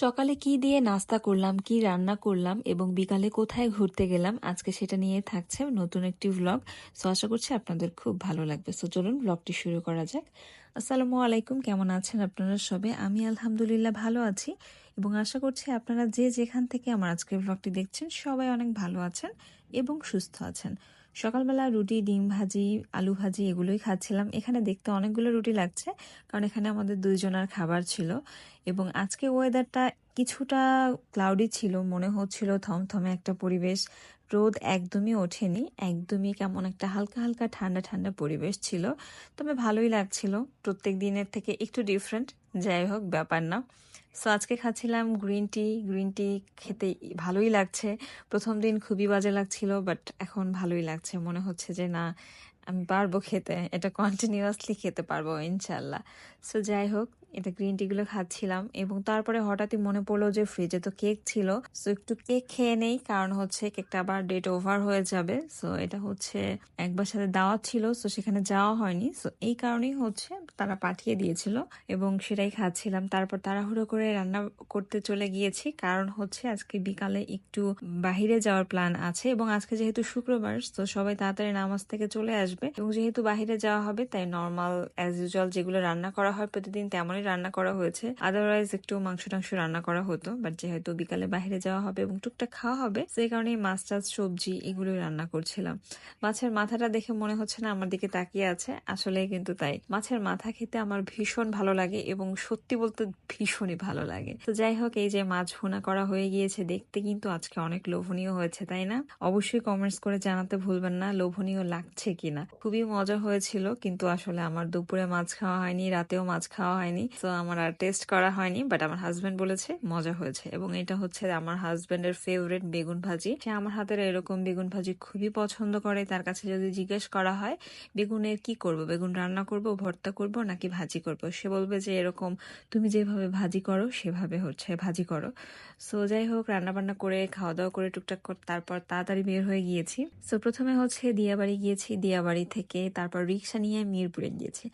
সকালে কি দিয়ে নাস্তা করলাম, কি রান্না করলাম এবং বিকালে কোথায় ঘুরতে গেলাম, আজকে সেটা নিয়ে থাকছে নতুন একটি ভ্লগ সো আশা করছি আপনাদের খুব ভালো লাগবে। সো চলুন ভ্লগটি শুরু করা যাক। আসসালামু আলাইকুম, কেমন আছেন আপনারা সবে? আমি আলহামদুলিল্লাহ ভালো আছি এবং আশা করছি আপনারা যে যেখান থেকে আমার আজকের ভ্লগটি দেখছেন সবাই অনেক ভালো আছেন এবং সুস্থ আছেন। সকালবেলা রুটি, ডিম ভাজি, আলু ভাজি এগুলোই খাচ্ছিলাম। এখানে দেখতে অনেকগুলো রুটি লাগছে, কারণ এখানে আমাদের দুইজনের খাবার ছিল। এবং আজকে ওয়েদারটা কিছুটা ক্লাউডি ছিল, মনে হচ্ছিল থমথমে একটা পরিবেশ। রোদ একদমই ওঠেনি, একদমই কেমন একটা হালকা হালকা ঠান্ডা ঠান্ডা পরিবেশ ছিল। তবে ভালোই লাগছিল, প্রত্যেক দিনের থেকে একটু ডিফারেন্ট যাই হোক, ব্যাপার না। সো আজকে খাচ্ছিলাম গ্রিন টি গ্রিন টি খেতে ভালোই লাগছে। প্রথম দিন খুবই বাজে লাগছিল বাট এখন ভালোই লাগছে। মনে হচ্ছে যে না আমি পারব খেতে, এটা কন্টিনিউয়াসলি খেতে পারব ইনশাল্লাহ সো যাই হোক এটা গ্রিন টিগুলো খাচ্ছিলাম এবং তারপরে হঠাৎই মনে পড়ল যে ফ্রিজে তো কেক ছিল। সো একটু কেক খেয়ে নেই, কারণ হচ্ছে কেকটা আবার ডেট ওভার হয়ে যাবে। সো এটা হচ্ছে একবার সাথে দাওয়াত ছিল সো সেখানে যাওয়া হয়নি। সো এই কারণেই হচ্ছে তারা পাঠিয়ে দিয়েছিল এবং সেটাই খাচ্ছিলাম। তারপর তাড়াহুড়ো করে রান্না করতে চলে গিয়েছি, কারণ হচ্ছে আজকে বিকালে একটু বাহিরে যাওয়ার প্ল্যান আছে এবং আজকে যেহেতু শুক্রবার তো সবাই তাড়াতাড়ি নামাজ থেকে চলে আসবে। এবং যেহেতু বাহিরে যাওয়া হবে, তাই নর্মাল অ্যাজ ইউজুয়াল যেগুলো রান্না করা হয় প্রতিদিন তেমনই রান্না করা হয়েছে। আদারওয়াইজ একটু মাংস টাংস রান্না করা হতো। বাট যেহেতু বিকালে বাইরে যাওয়া হবে এবং টুকটাক খাওয়া হবে সেই কারণে মাছ টাছ, সবজি এগুলোই রান্না করছিলাম। মাছের মাথাটা দেখে মনে হচ্ছে না আমার দিকে তাকিয়ে আছে। আসলে কিন্তু তাই। মাছের মাথা খেতে আমার ভীষণ ভালো লাগে এবং সত্যি বলতে ভীষণই ভালো লাগে। তো যাই হোক, এই যে মাছ ভুনা করা হয়ে গিয়েছে, দেখতে কিন্তু আজকে অনেক লোভনীয় হয়েছে, তাই না? অবশ্যই কমেন্টস করে জানাতে ভুলবেন না, লোভনীয় লাগছে কিনা? খুবই মজা হয়েছিল, কিন্তু আসলে আমার দুপুরে মাছ খাওয়া হয়নি, রাতেও মাছ খাওয়া হয়নি। তো আমার আর টেস্ট করা হয়নি বাট আমার হাজবেন্ড বলেছে মজা হয়েছে এবং এটা হচ্ছে আমার হাজবেন্ডের ফেভারিট বেগুন ভাজি। সে আমার হাতের এরকম বেগুন ভাজি খুবই পছন্দ করে, তার কাছে যদি জিজ্ঞেস করা হয় বেগুনের কি করব? বেগুন রান্না করব, ভর্তা করব, নাকি ভাজি করব? সে বলবে যে, এরকম তুমি যেভাবে ভাজি করো, সেভাবে হচ্ছে ভাজি করো। সো যাই হোক রান্না বান্না করে খাওয়া দাওয়া করে টুকটাক তারপর তাড়াতাড়ি বের হয়ে গিয়েছি। সো প্রথমে হচ্ছে দিয়াবাড়ি গিয়েছি, দিয়াবাড়ি থেকে তারপর রিক্সা নিয়ে মিরপুরে গিয়েছি।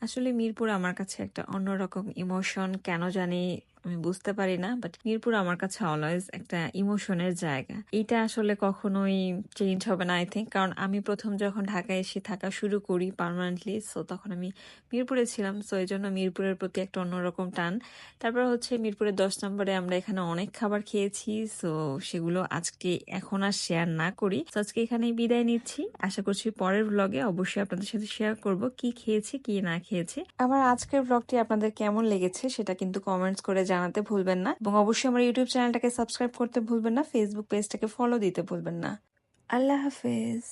আসলে মিরপুর আমার কাছে একটা অন্যরকম ইমোশন কেন জানি আমি বুঝতে পারি না বাট মিরপুর আমার কাছে অলওয়েজ একটা ইমোশনের জায়গা। এটা আসলে কখনোই চেঞ্জ হবে না আই থিঙ্ক কারণ আমি প্রথম যখন ঢাকায় এসে থাকা শুরু করি পার্মানেন্টলি সো তখন আমি মিরপুরে ছিলাম সো এই জন্য মিরপুরের প্রতি একটা অন্যরকম টান। তারপর হচ্ছে মিরপুরের দশ নম্বরে আমরা এখানে অনেক খাবার খেয়েছি সো সেগুলো আজকে এখন আর শেয়ার না করি। তো আজকে এখানেই বিদায় নিচ্ছি। আশা করছি পরের ব্লগে অবশ্যই আপনাদের সাথে শেয়ার করব, কি খেয়েছি, কি না খেয়েছি। আমার আজকের ব্লগটি আপনাদের কেমন লেগেছে সেটা কিন্তু কমেন্টস করে জানাতে ভুলবেন না এবং অবশ্যই আমার ইউটিউব চ্যানেলটাকে সাবস্ক্রাইব করতে ভুলবেন না ফেসবুক পেজটাকে ফলো দিতে ভুলবেন না। আল্লাহ হাফেজ।